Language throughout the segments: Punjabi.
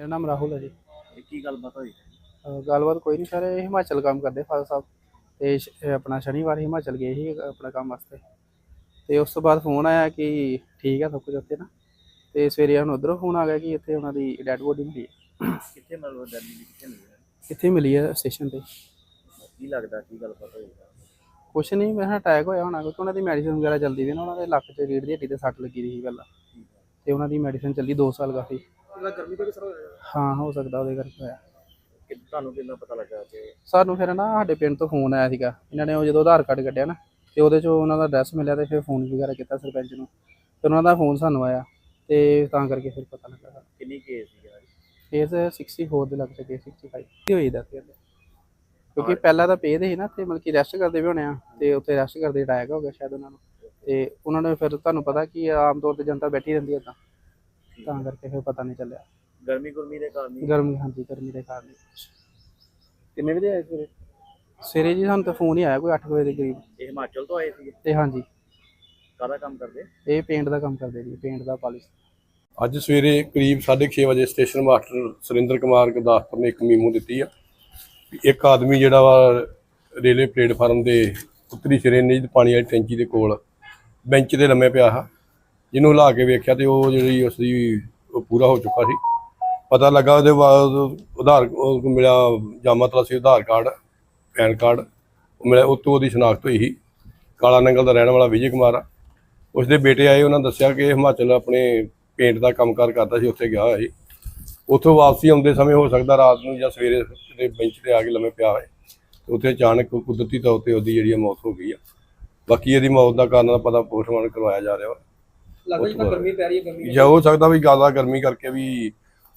ਮੇਰਾ ਨਾਮ ਰਾਹੁਲ ਹੈ ਜੀ। ਇਹ ਕੀ ਗੱਲਬਾਤ ਹੋਈ? ਅਹ ਗੱਲਬਾਤ ਕੋਈ ਨਹੀਂ ਸਰ ਇਹ ਹਿਮਾਚਲ ਕੰਮ ਕਰਦੇ ਫਾਦਰ ਸਾਹਿਬ। ਤੇ ਸ਼- ਆਪਣਾ ਸ਼ਨੀਵਾਰ ਹਿਮਾਚਲ ਗਏ ਸੀ ਆਪਣਾ ਕੰਮ ਵਾਸਤੇ। ਤੇ ਉਸ ਤੋਂ ਬਾਅਦ ਫੋਨ ਆਇਆ ਕਿ ਠੀਕ ਹੈ ਸਭ ਕੁਝ ਉੱਥੇ ਨਾ। ਤੇ ਸਵੇਰੇ ਹੁਣ ਉਧਰੋਂ ਫੋਨ ਆ ਗਿਆ ਕਿ ਇੱਥੇ ਉਹਨਾਂ ਦੀ ਡੈਡ ਬੋਡੀ ਮਿਲੀ ਹੈ। ਕਿੱਥੇ ਮਤਲਬ ਦਿੱਲੀ ਦੀ ਕਿੱਥੇ ਮਿਲੀ ਹੈ? ਕਿੱਥੇ ਮਿਲੀ ਹੈ ਸਟੇਸ਼ਨ ਤੇ। ਕੀ ਲੱਗਦਾ ਕੀ ਗੱਲਬਾਤ ਹੋਈ? ਕੁਛ ਨਹੀਂ ਮੈਂ ਅਟੈਕ ਹੋਇਆ ਹੋਣਾ ਕਿਉਂਕਿ ਉਹਨਾਂ ਦੀ ਮੈਡੀਸਿਨ ਵਗੈਰਾ ਚੱਲਦੀ ਵੀ ਨਾ ਉਹਨਾਂ ਦੇ ਲੱਕ 'ਚ ਰੀੜ ਦੀ ਹੱਡੀ ਤੇ ਸੱਟ ਲੱਗੀ ਰਹੀ ਸੀ ਪਹਿਲਾਂ। ਤੇ ਉਹਨਾਂ ਦੀ ਮੈਡੀਸਿਨ ਚੱਲੀ 2 ਸਾਲ ਕਾਫੀ। ਇਹਦਾ ਗਰਮੀ ਤੋਂ ਕਿਸਰ ਹੋਇਆ? ਹਾਂ ਹੋ ਸਕਦਾ ਉਹਦੇ ਕਰਕੇ ਹੋਇਆ। ਕਿ ਤੁਹਾਨੂੰ ਕਿੰਨਾ ਪਤਾ ਲੱਗਾ ਕਿ ਸਾਨੂੰ ਫਿਰ ਨਾ ਸਾਡੇ ਪਿੰਡ ਤੋਂ ਫੋਨ ਆਇਆ ਸੀਗਾ। ਇਹਨਾਂ ਨੇ ਉਹ ਜਦੋਂ ਆਧਾਰ ਕਾਰਡ ਕੱਢਿਆ ਨਾ ਤੇ ਉਹਦੇ 'ਚੋਂ ਉਹਨਾਂ ਦਾ ਐਡਰੈਸ ਮਿਲਿਆ ਤੇ ਫਿਰ ਫੋਨ ਵਗੈਰਾ ਕੀਤਾ ਸਰਪੰਚ ਨੂੰ। ਫਿਰ ਉਹਨਾਂ ਦਾ ਫੋਨ ਸਾਨੂੰ ਆਇਆ ਤੇ ਤਾਂ ਕਰਕੇ ਫਿਰ ਪਤਾ ਲੱਗਾ ਸਾਨੂੰ। ਕਿੰਨੀ ਕੇਸ ਸੀ ਯਾਰ ਕੇਸ 64 ਦੇ ਲੱਗ ਸਕੇ 65 ਕੀ ਹੋਈ ਦਾ ਫਿਰ ਕਿਉਂਕਿ ਪਹਿਲਾਂ ਤਾਂ ਪੇ ਦੇ ਸੀ ਨਾ ਤੇ ਮਤਲਬ ਕਿ ਰੈਸਟ ਕਰਦੇ ਵੀ ਹੋਣੇ ਆ ਤੇ ਉੱਥੇ ਰੈਸਟ ਕਰਦੇ ਅਟੈਕ ਹੋ ਗਿਆ ਸ਼ਾਇਦ ਉਹਨਾਂ ਨੂੰ। ਤੇ ਉਹਨਾਂ ਨੇ ਫਿਰ ਤੁਹਾਨੂੰ ਪਤਾ ਕਿ ਆਮ ਤੌਰ ਤੇ ਜਨਤਾ ਬੈਠੀ ਰਹਿੰਦੀ ਹੈ ਤਾਂ। ਤਾਂ ਕਰਕੇ ਫਿਰ ਪਤਾ ਨਹੀਂ ਚੱਲਿਆ। ਗਰਮੀ ਗੁਰਮੀ ਦੇ ਕਾਰਨ ਹੀ। ਗਰਮੀ ਹਾਂਜੀ ਗਰਮੀ ਦੇ ਕਾਰਨ ਕਿੰਨੇ ਵਜੇ ਆਏ ਸਵੇਰੇ? ਸਵੇਰੇ ਜੀ ਸਾਨੂੰ ਤਾਂ ਫੋਨ ਹੀ ਆਇਆ ਕੋਈ 8 ਵਜੇ ਦੇ ਕਰੀਬ। ਇਹ ਹਿਮਾਚਲ ਤੋਂ ਆਏ ਸੀ ਤੇ ਹਾਂਜੀ। ਕਾਹਦਾ ਕੰਮ ਕਰਦੇ? ਇਹ ਪੇਂਟ ਦਾ ਕੰਮ ਕਰਦੇ ਜੀ ਪੇਂਟ ਦਾ ਪਾਲਿਸ਼। ਅੱਜ ਸਵੇਰੇ ਕਰੀਬ 6:30 ਵਜੇ ਸਟੇਸ਼ਨ ਮਾਸਟਰ ਸੁਰਿੰਦਰ ਕੁਮਾਰ ਗੁਰਦਾਸਪੁਰ ਨੇ ਇੱਕ ਮੀਮੋ ਦਿੱਤੀ ਆ। ਵੀ ਇੱਕ ਆਦਮੀ ਜਿਹੜਾ ਵਾ ਰੇਲਵੇ ਪਲੇਟਫਾਰਮ ਦੇ ਉੱਤਰੀ ਸਿਰੇ ਨਿੱਜ ਪਾਣੀ ਵਾਲੀ ਟੈਂਕੀ ਦੇ ਕੋਲ ਬੈਂਚ ਤੇ ਲੰਮੇ ਪਿਆ ਆ ਜਿਹਨੂੰ ਲਾ ਕੇ ਵੇਖਿਆ ਤੇ ਉਹ ਜਿਹੜੀ ਉਸ ਦੀ ਉਹ ਪੂਰਾ ਹੋ ਚੁੱਕਾ ਸੀ। ਪਤਾ ਲੱਗਾ ਉਹਦੇ ਬਾਅਦ ਉਧਾਰ ਮਿਲਿਆ ਜਾਮਾ ਤਲਾਸੀ ਉਧਾਰ ਕਾਰਡ, ਪੈਨ ਕਾਰਡ ਮਿਲਿਆ ਉਹ ਤੋਂ ਉਹਦੀ ਸ਼ਨਾਖਤ ਹੋਈ ਸੀ। ਕਾਲਾ ਨੰਗਲ ਦਾ ਰਹਿਣ ਵਾਲਾ ਵਿਜੇ ਕੁਮਾਰ ਆ। ਉਸਦੇ ਬੇਟੇ ਆਏ, ਉਹਨਾਂ ਦੱਸਿਆ ਕਿ ਹਿਮਾਚਲ ਆਪਣੇ ਪੇਂਟ ਦਾ ਕੰਮਕਾਰ ਕਰਦਾ ਸੀ, ਉੱਥੇ ਗਿਆ ਹੋਇਆ ਸੀ। ਉੱਥੋਂ ਵਾਪਸੀ ਆਉਂਦੇ ਸਮੇਂ ਹੋ ਸਕਦਾ ਰਾਤ ਨੂੰ ਜਾਂ ਸਵੇਰੇ ਦੇ ਬੈਂਚ ਤੇ ਆ ਕੇ ਲੰਮੇ ਪਿਆ ਹੋਏ ਉੱਥੇ ਅਚਾਨਕ ਕੁਦਰਤੀ ਤੌਰ ਤੇ ਉਹਦੀ ਜਿਹੜੀ ਆ ਮੌਤ ਹੋ ਗਈ ਆ। ਬਾਕੀ ਇਹਦੀ ਮੌਤ ਦਾ ਕਾਰਨ ਦਾ ਪਤਾ ਪੋਸਟਮਾਰਟਮ ਕਰਵਾਇਆ ਜਾ ਰਿਹਾ ਵਾ। ਲੱਗਦਾ ਜਿੱਦਾਂ ਗਰਮੀ ਪੈ ਰਹੀ ਹੈ ਗਰਮੀ ਜਾਂ ਹੋ ਸਕਦਾ ਵੀ ਜ਼ਿਆਦਾ ਗਰਮੀ ਕਰਕੇ ਵੀ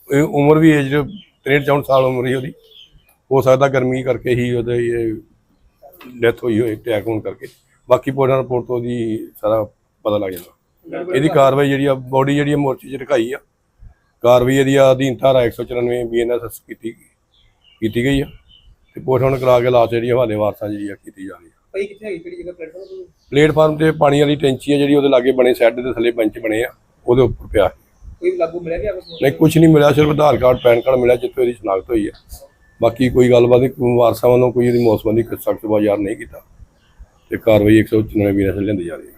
ਇਹ ਉਮਰ ਵੀ ਏਜ 63 64 ਸਾਲ ਉਮਰ ਹੀ ਉਹਦੀ। ਹੋ ਸਕਦਾ ਗਰਮੀ ਕਰਕੇ ਹੀ ਉਹਦੇ ਇਹ ਡੈਥ ਹੋਈ ਹੋਏ ਅਟੈਕ ਹੋਣ ਕਰਕੇ। ਬਾਕੀ ਪੋਸਟਮਾਰਟਮ ਰਿਪੋਰਟ ਤੋਂ ਉਹਦੀ ਸਾਰਾ ਪਤਾ ਲੱਗ ਜਾਣਾ ਇਹਦੀ ਕਾਰਵਾਈ ਜਿਹੜੀ ਆ ਬੋਡੀ ਜਿਹੜੀ ਆ ਮੋਰਚੇ 'ਚ ਰਖਾਈ ਆ। ਕਾਰਵਾਈ ਇਹਦੀ ਆ ਅਧੀਨ ਧਾਰਾ 194 ਬੀਐਨਐਸ ਕੀਤੀ ਕੀਤੀ ਗਈ ਆ। ਤੇ ਪੋਸਟਮਾਰਟਮ ਕਰਾ ਕੇ ਲਾਸ਼ ਜਿਹੜੀ ਹਵਾਲੇ ਵਾਰਸਾਂ ਜਿਹੜੀ ਆ ਕੀਤੀ ਜਾ ਰਹੀ ਆ ਭਾਈ ਕਿੱਥੇ ਹੈਗੀ? ਕਿਹੜੀ ਜਗ੍ਹਾ ਪਲੇਟਫਾਰਮ ਤੋਂ? ਪਲੇਟਫਾਰਮ ਤੇ ਪਾਣੀ ਵਾਲੀ ਟੈਂਕੀ ਆ ਜਿਹੜੀ ਉਹਦੇ ਲਾਗੇ ਬਣੇ ਸੈੱਡ ਦੇ ਥੱਲੇ ਬੰਚ ਬਣੇ ਆ ਉਹਦੇ ਉੱਪਰ ਪਿਆ। ਕੋਈ ਲਾਗੂ ਮਿਲਿਆ ਗਿਆ ਕੁਝ ਨਹੀਂ ਕੁਝ ਨਹੀਂ ਮਿਲਿਆ ਸਿਰਫ ਆਧਾਰ ਕਾਰਡ ਪੈਨ ਕਾਰਡ ਮਿਲਿਆ ਜਿੱਥੇ ਇਹਦੀ ਸ਼ਨਾਖਤ ਹੋਈ ਹੈ ਬਾਕੀ ਕੋਈ ਗੱਲਬਾਤ ਨਹੀਂ ਵਾਰਸਾਂ ਵੱਲੋਂ ਕੋਈ ਇਹਦੀ ਮੌਤ ਸੰਬੰਧੀ ਸਖਤ ਬਾਜ਼ਾਰ ਨਹੀਂ ਕੀਤਾ। ਤੇ ਕਾਰਵਾਈ 194 ਬੀਐਨਐਸ ਲੈਂਦੀ ਜਾ ਰਹੀ ਹੈ।